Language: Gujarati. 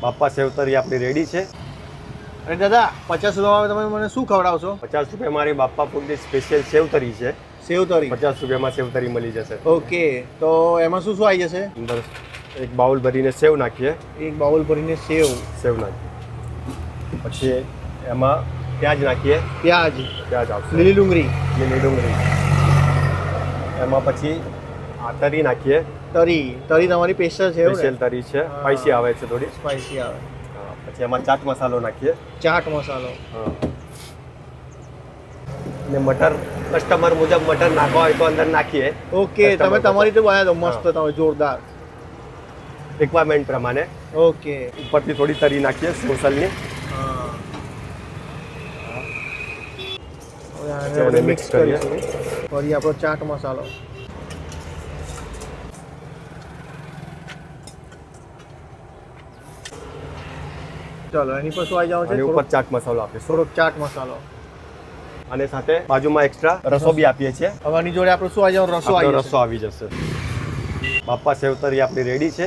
બાપા સેવતરી આપણી રેડી છે. અરે દાદા પચાસ રૂપિયામાં તમે મને શું ખવડાવશો? પચાસ રૂપિયા મારી બાપા ફૂડની સ્પેશિયલ સેવતરી છે. સેવ તરી પચાસ રૂપિયામાં સેવતરી મળી જશે. ઓકે તો એમાં શું શું આવી જશે? અંદર એક બાઉલ ભરીને સેવ નાખીએ. એક બાઉલ ભરીને સેવ. સેવ નાખીએ. પછી એમાં પ્યાજ નાખીએ. પ્યાજ. પ્યાજ આવશે. લીલી ડુંગળી. લીલી ડુંગળી. એમાં પછી તરી નાખીએ. તરી. તરી તમારી સ્પેશિયલ છે સ્પેશિયલ તરી છે. સ્પાઈસી આવે છે થોડી. સ્પાઈસી આવે. પછી એમાં ચાટ મસાલો નાખીએ. ચાટ મસાલો. હા. ને મટર કસ્ટમર મુજબ મટર નાખવા હોય તો અંદર નાખીએ. ઓકે તમે તમારી રીતે બનાવી દો મસ્ત તમે જોરદાર. રિક્વાયરમેન્ટ પ્રમાણે. ઓકે ઉપરથી થોડી તરી નાખીએ સોસલની. મિક્સ કરીએ. ફરી આપણો ચાટ મસાલો. ચલો એની પર શું આવી જવાનું છે? અને ઉપર ચાટ મસાલો આપીશું થોડોક ચાટ મસાલો. અને સાથે બાજુમાં એક્સ્ટ્રા રસો બી આપીએ છીએ. હવે આની જોડે આપણે શું આવી જવાનું? રસો આવી રસો આવી જશે. બાપા સેવતરી આપણી રેડી છે.